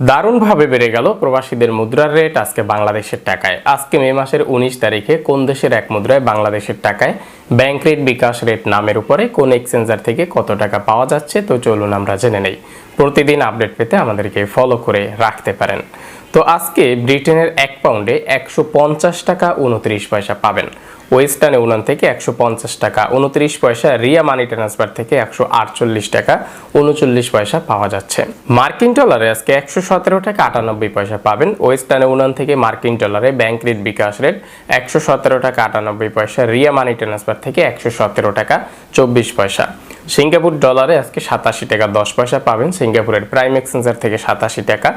দারুণভাবে বেড়ে গেল প্রবাসীদের মুদ্রার রেট আজকে বাংলাদেশের টাকায়। আজকে মে মাসের উনিশ তারিখে কোন দেশের এক মুদ্রায় বাংলাদেশের টাকায় ব্যাংক রেট বিকাশ রেট নামের উপরে কোন এক্সচেঞ্জার থেকে কত টাকা পাওয়া যাচ্ছে, তো চলুন আমরা জেনে নেই। প্রতিদিন আপডেট পেতে আমাদেরকে ফলো করে রাখতে পারেন। তো আজকে ব্রিটেনের এক পাউন্ডে একশো পঞ্চাশ টাকা উনত্রিশ পয়সা পাবেন। ওয়েস্টার্ন ইউনিয়ন থেকে একশো পঞ্চাশ টাকা উনত্রিশ পয়সা, রিয়া মানি ট্রান্সফার থেকে একশো আটচল্লিশ টাকা উনচল্লিশ পয়সা পাওয়া যাচ্ছে। মার্কিন ডলারে আজকে একশো সতেরো টাকা আটানব্বই পয়সা পাবেন। ওয়েস্টার্ন ইউনিয়ন থেকে মার্কিন ডলারে ব্যাংক রেট বিকাশ রেট একশো সতেরো টাকা আটানব্বই পয়সা, রিয়া মানি ট্রান্সফার থেকে একশো সতেরো টাকা চব্বিশ পয়সা। সিঙ্গাপুর ডলারে আজকে সাতাশি টাকা দশ পয়সা পাবেন। সিঙ্গাপুরের প্রাইম এক্সচেঞ্জার থেকে সাতাশি টাকা,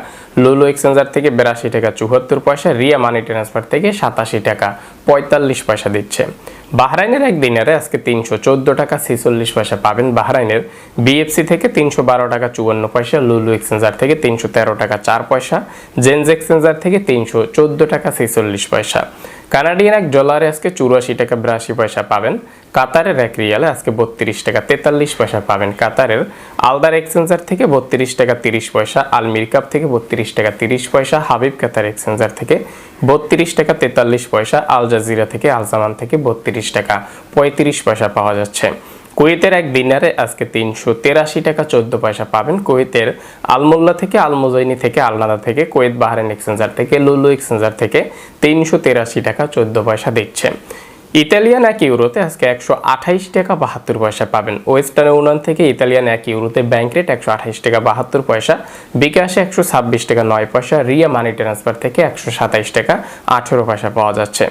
লুলু এক্সচেঞ্জার থেকে বিরাশি টাকা চুয়াত্তর পয়সা, রিয়া মানি ট্রান্সফার থেকে সাতাশি টাকা পঁয়তাল্লিশ পয়সা দিচ্ছে। বাহরাইনের এক দিনারে আজকে তিনশো চোদ্দ টাকা ছেচল্লিশ পয়সা পাবেন বাহরাইনের। বিএফসি থেকে তিনশো বারো টাকা চুয়ান্ন পয়সা, লুলু এক্সচেঞ্জার থেকে তিনশো তেরো টাকা চার পয়সা জেন্স এক্সচেঞ্জার থেকে তিনশো চোদ্দ টাকা ছেচল্লিশ পয়সা। কানাডিয়ান এক ডলারে আজকে চুরাশি টাকা, বিরাশি পয়সা পাবেন। কাতারের এক রিয়ালে আজকে বত্রিশ টাকা, তেতাল্লিশ পয়সা পাবেন। কাতারের আলদার এক্সচেঞ্জার থেকে বত্রিশ টাকা, তিরিশ পয়সা, আলমির কাপ থেকে বত্রিশ টাকা, তিরিশ পয়সা, হাবিব কাতার এক্সচেঞ্জার থেকে বত্রিশ টাকা, তেতাল্লিশ পয়সা, আল জাজিরা থেকে আলজামান থেকে বত্রিশ টাকা, পঁয়ত্রিশ পয়সা পাওয়া যাচ্ছে। কুয়েতের এক দিনারে আজকে তিনশো তেরাশি টাকা চোদ্দ পয়সা পাবেন। কুয়েতের আলমোল্লা থেকে আলমোজাইনি থেকে আলনাদা থেকে, কুয়েত বাহারেন এক্সচেঞ্জার থেকে, লুলু এক্সচেঞ্জার থেকে তিনশো তেরাশি টাকা চোদ্দ পয়সা দিচ্ছে। ইতালিয়ান এক ইউরোতে আজকে একশো আঠাইশ টাকা বাহাত্তর পয়সা পাবেন। ওয়েস্টার্ন ইউনিয়ন থেকে ইতালিয়ান এক ইউরোতে ব্যাংক রেট একশো আঠাইশ টাকা বাহাত্তর পয়সা। বিকাশে একশো ছাব্বিশ টাকা নয় পয়সা। রিয়া মানি ট্রান্সফার থেকে একশো সাতাইশ টাকা আঠেরো পয়সা পাওয়া যাচ্ছে।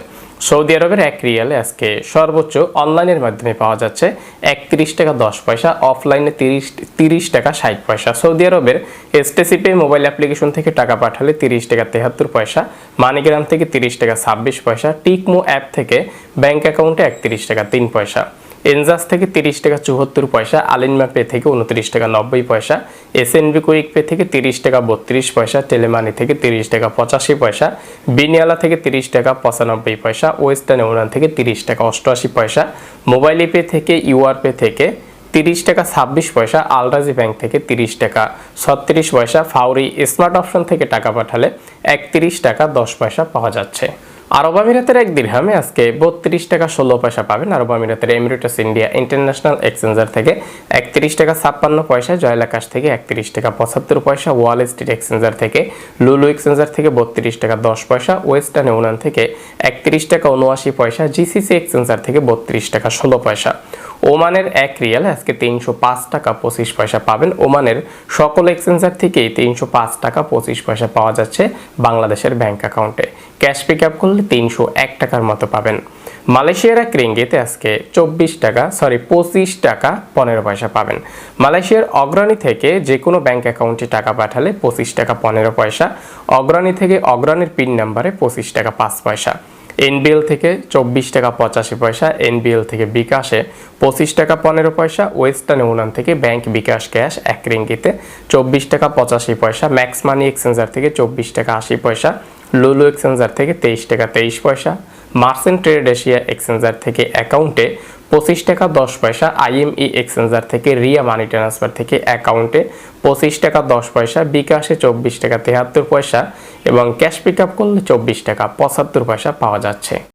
সৌদি আরবের এক রিয়ালে আজকে সর্বোচ্চ অনলাইনের মাধ্যমে পাওয়া যাচ্ছে একত্রিশ টাকা দশ পয়সা, অফলাইনে তিরিশ তিরিশ টাকা ষাট পয়সা। সৌদি আরবের এসটিসিপে মোবাইল অ্যাপ্লিকেশন থেকে টাকা পাঠালে তিরিশ টাকা তেহাত্তর পয়সা, মানিগ্রাম থেকে তিরিশ টাকা ছাব্বিশ পয়সা, টিকমো অ্যাপ থেকে ব্যাঙ্ক অ্যাকাউন্টে একত্রিশ টাকা তিন পয়সা। এনজাস থেকে তিরিশ টাকা চুয়াত্তর পয়সা, আলিনমা পে থেকে উনত্রিশ টাকা নব্বই পয়সা, এসএনবি কুইক পে থেকে তিরিশ টাকা বত্রিশ পয়সা, টেলিমানি থেকে তিরিশ টাকা পঁচাশি পয়সা, বিনিয়ালা থেকে তিরিশ টাকা পঁচানব্বই পয়সা, ওয়েস্টার্ন ইউনিয়ন থেকে তিরিশ টাকা অষ্টআশি পয়সা, মোবাইল পে থেকে ইউআর পে থেকে তিরিশ টাকা ছাব্বিশ পয়সা, আলরাজি ব্যাংক থেকে তিরিশ টাকা ছত্রিশ পয়সা, ফাউরি স্মার্ট অপশন থেকে টাকা পাঠালে একত্রিশ টাকা দশ পয়সা পাওয়া যাচ্ছে। আরব আমিরাতের এক দিরহামে আজকে বত্রিশ টাকা ষোলো পয়সা পাবেন। আরব আমিরাতের এমিরেটাস ইন্ডিয়া ইন্টারন্যাশনাল এক্সচেঞ্জার থেকে একত্রিশ টাকা ছাপ্পান্ন পয়সা, জয়লাকাশ থেকে একত্রিশ টাকা পঁচাত্তর পয়সা, ওয়াল স্ট্রিট এক্সচেঞ্জার থেকে লুলু এক্সচেঞ্জার থেকে বত্রিশ টাকা দশ পয়সা, ওয়েস্টার্ন ইউনিয়ন থেকে একত্রিশ টাকা উনআশি পয়সা, জিসিসি এক্সচেঞ্জার থেকে বত্রিশ টাকা ষোলো পয়সা। ওমানের এক রিয়াল আজকে তিনশো পাঁচ টাকা পঁচিশ পয়সা পাবেন। ওমানের সকল এক্সচেঞ্জার থেকেই তিনশো পাঁচ টাকা পঁচিশ পয়সা পাওয়া যাচ্ছে বাংলাদেশের ব্যাংক অ্যাকাউন্টে। ক্যাশ পিক আপ করলে তিনশো এক টাকার মতো পাবেন। মালয়েশিয়ার এক রিঙ্গিতে আজকে চব্বিশ টাকা, সরি, পঁচিশ টাকা, পনেরো পয়সা পাবেন। মালয়েশিয়ার অগ্রণী থেকে যে কোনো ব্যাংক অ্যাকাউন্টে টাকা পাঠালে পঁচিশ টাকা, পনেরো পয়সা। অগ্রণী থেকে অগ্রণীর পিন নাম্বারে পঁচিশ টাকা, পাঁচ পয়সা। এনবিএল থেকে চব্বিশ টাকা পঁচাশি পয়সা, এনবিএল থেকে বিকাশে পঁচিশ টাকা পনেরো পয়সা, ওয়েস্টার্ন ইউনিয়ন থেকে ব্যাংক বিকাশ ক্যাশ এক রিঙ্গিতে চব্বিশ টাকা পঁচাশি পয়সা, ম্যাক্স মানি এক্সচেঞ্জার থেকে চব্বিশ টাকা আশি পয়সা, লুলু এক্সচেঞ্জার থেকে তেইশ টাকা তেইশ পয়সা মার্সেন্ট ট্রেড এশিয়া এক্সচেঞ্জার থেকে অ্যাকাউন্টে পঁচিশ টাকা দশ পয়সা, আইএমই এক্সচেঞ্জার থেকে রিয়া মানি ট্রান্সফার থেকে অ্যাকাউন্টে পঁচিশ টাকা দশ পয়সা, বিকাশে চব্বিশ টাকা তেহাত্তর পয়সা এবং ক্যাশ পিক আপ করলে চব্বিশ টাকা পঁচাত্তর পয়সা পাওয়া যাচ্ছে।